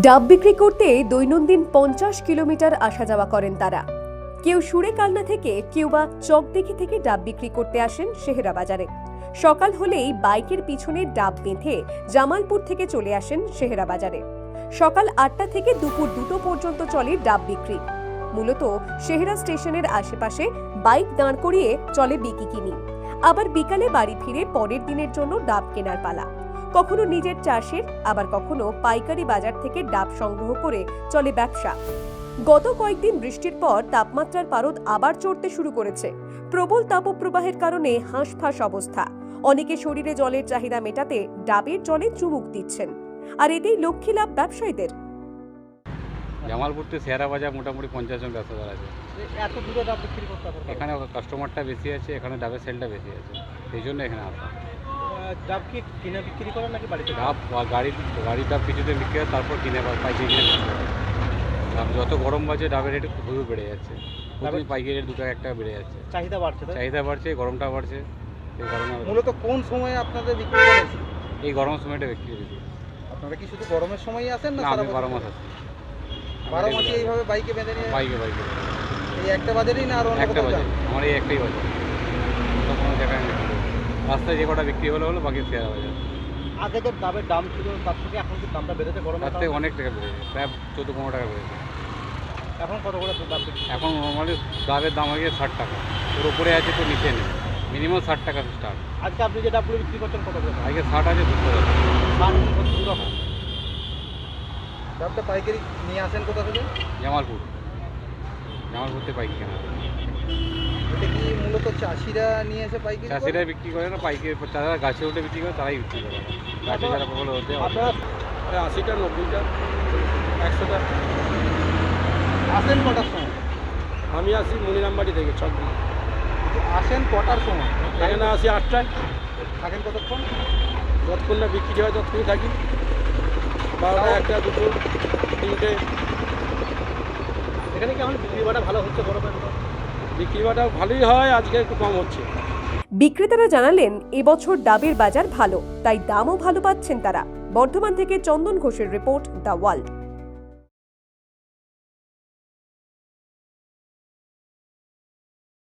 ডাব বিক্রি করতে দৈনন্দিন পঞ্চাশ কিলোমিটার আসা যাওয়া করেন তারা। কেউ সুরে কালনা থেকে, কেউ বা চকদিঘি থেকে ডাব বিক্রি করতে আসেন শেহরা বাজারে সকাল হলেই বাইকের পিছনে ডাব বেঁধে জামালপুর থেকে চলে আসেন শেহরা বাজারে সকাল আটটা থেকে দুপুর দুটো পর্যন্ত চলে ডাব বিক্রি। মূলত শেহরা স্টেশনের আশেপাশে বাইক দাঁড় করিয়ে চলে বিকি কিনি। আবার বিকালে বাড়ি ফিরে পরের দিনের জন্য ডাব কেনার পালা। কখনো নিজের চাষের আবার কখনো পাইকারি বাজার থেকে ডাব সংগ্রহ করে চলে ব্যবসা। গত কয়েকদিন বৃষ্টির পর তাপমাত্রার পারদ আবার চড়তে শুরু করেছে। প্রবল তাপপ্রবাহের কারণে হাঁসফাঁস অবস্থা। অনেকে শরীরে জলের চাহিদা মেটাতে ডাবের জলে চুমুক দিচ্ছেন। আর এতেই লক্ষ্মী লাভ ব্যবসায়ীদের। জামালপুর থেকে শেয়ারা বাজার মোটামুটি পঞ্চাশ জন ব্যবসাদার আছে। এত দূরে ডাব বিক্রি করতে এখানে কাস্টমারটা বেশি আছে এখানে ডাবের সেলটা বেশি আছে। সেই জন্য এখানে আসা। ডাব কি কিনে বিক্রি করেন নাকি বাড়িতে? ডাব গাড়ি গাড়ির ডাব কিছুতে বিক্রি হয় তারপর কিনে পাইকারি কিনে ডাব যত গরম বাজে ডাবের রেট খুবই বেড়ে যাচ্ছে। প্রতিদিন পাইকারি রেট দু টাকা এক টাকা বেড়ে যাচ্ছে। চাহিদা বাড়ছে? চাহিদা বাড়ছে গরমটা বাড়ছে এই গরমে মূলত কোন সময়ে আপনাদের বিক্রি করেন এই গরম সময়টা বিক্রি বেশি আপনারা কি শুধু গরমের সময়ই আসেন না আমি বারো মাস আছি। বারো মাসে এইভাবে বাইকে বেঁধে নিয়ে বাইকে বাইকে। এই একটা বাজারেই না আর একটা বাজার আমার এই একটাই বাজার অন্য কোনো জায়গায় আমি বিক্রি করি না। রাস্তায় যে কটা বিক্রি হলো হলো বাকি শেয়ারা বাজার আগে যে ডাবের দাম ছিল তার থেকে এখন কি দামটা বেড়েছে গরমের তার থেকে অনেক টাকা বেড়েছে প্রায় চোদ্দ পনেরো টাকা বেড়েছে। এখন কত করে দাম এখন নর্মালি ডাবের দাম হয়ে ষাট টাকা। ওর উপরে আছে তো নিচে নেই। মিনিমাম ষাট টাকা স্টার্ট আজকে আপনি যে ডাবগুলো বিক্রি করছেন কত করে? আগে ষাট আছে দুশো টাকা। ষাট সত্তর রকম ডাবটা পাইকারি নিয়ে আসেন কোথা থেকে? জামালপুর। জামালপুর থেকে পাইকারি কেনা এটা কি মূলত চাষিরা নিয়ে এসে পাইকারি চাষিরা বিক্রি করে না পাইকি যারা গাছে উঠে বিক্রি করে তারাই বিক্রি করে। গাছে যারা প্রবল হতে আশিটা নব্বইটা একশোটা। আসেন কটার সময়? আমি আসি মনিরামবাড়ি থেকে ছক আসেন কটার সময়? এখানে আসি আটটায়। থাকেন কতক্ষণ? যতক্ষণ না বিক্রি হয় ততক্ষণই থাকি। বারোটা একটা দুটো তিনটে। এখানে কেমন বিক্রি বাটা ভালো হচ্ছে গরমের ভালোই হয়, আজকে একটু কম হচ্ছে। বিক্রেতারা জানালেন, এবছর ডাবের বাজার ভালো, তাই দামও ভালো পাচ্ছেন তারা। বর্ধমান থেকে চন্দন ঘোষের রিপোর্ট দ্য ওয়ার্ল্ড।